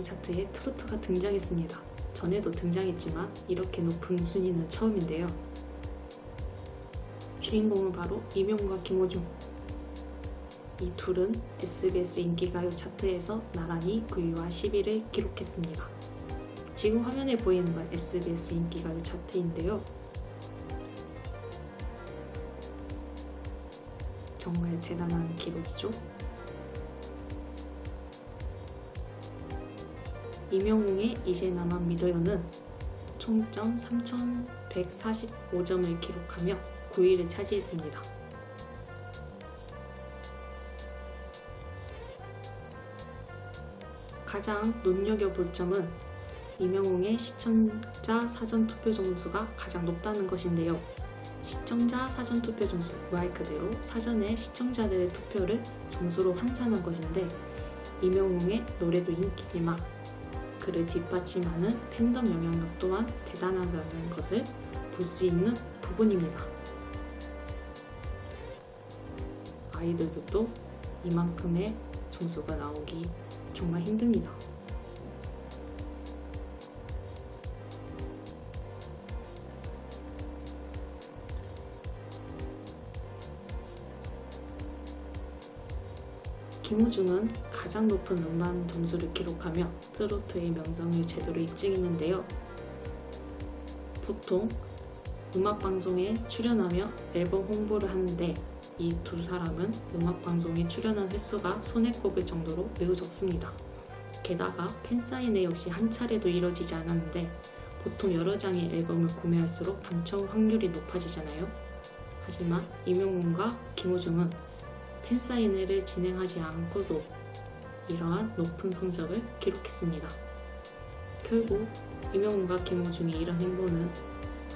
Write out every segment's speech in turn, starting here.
차트에 트로트가 등장했습니다. 전에도 등장했지만 이렇게 높은 순위는 처음인데요. 주인공은 바로 이명웅과 김호중. 이 둘은 SBS 인기가요 차트에서 나란히 9위와 10위를 기록했습니다. 지금 화면에 보이는 건 SBS 인기가요 차트인데요. 정말 대단한 기록이죠. 이명웅의 이제 나만 믿어요는 총점 3,145점을 기록하며 9위를 차지했습니다. 가장 눈여겨볼 점은 이명웅의 시청자 사전투표 점수가 가장 높다는 것인데요. 시청자 사전투표 점수 말 그대로 사전에 시청자들의 투표를 점수로 환산한 것인데 이명웅의 노래도 인기지만 그를 뒷받침하는 팬덤 영향력 또한 대단하다는 것을 볼 수 있는 부분입니다. 아이들도 이만큼의 점수가 나오기 정말 힘듭니다. 김우중은 가장 높은 음반 점수를 기록하며 트로트의 명성을 제대로 입증했는데요. 보통 음악방송에 출연하며 앨범 홍보를 하는데 이 두 사람은 음악방송에 출연한 횟수가 손에 꼽을 정도로 매우 적습니다. 게다가 팬사인회 역시 한 차례도 이뤄지지 않았는데 보통 여러 장의 앨범을 구매할수록 당첨 확률이 높아지잖아요. 하지만 이명웅과 김호중은 팬사인회를 진행하지 않고도 이러한 높은 성적을 기록했습니다. 결국 이명웅과 김호중의 이런 행보는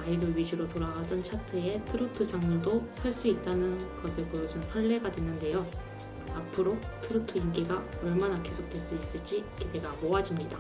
아이돌 위주로 돌아가던 차트에 트로트 장르도 설 수 있다는 것을 보여준 선례가 됐는데요. 앞으로 트로트 인기가 얼마나 계속될 수 있을지 기대가 모아집니다.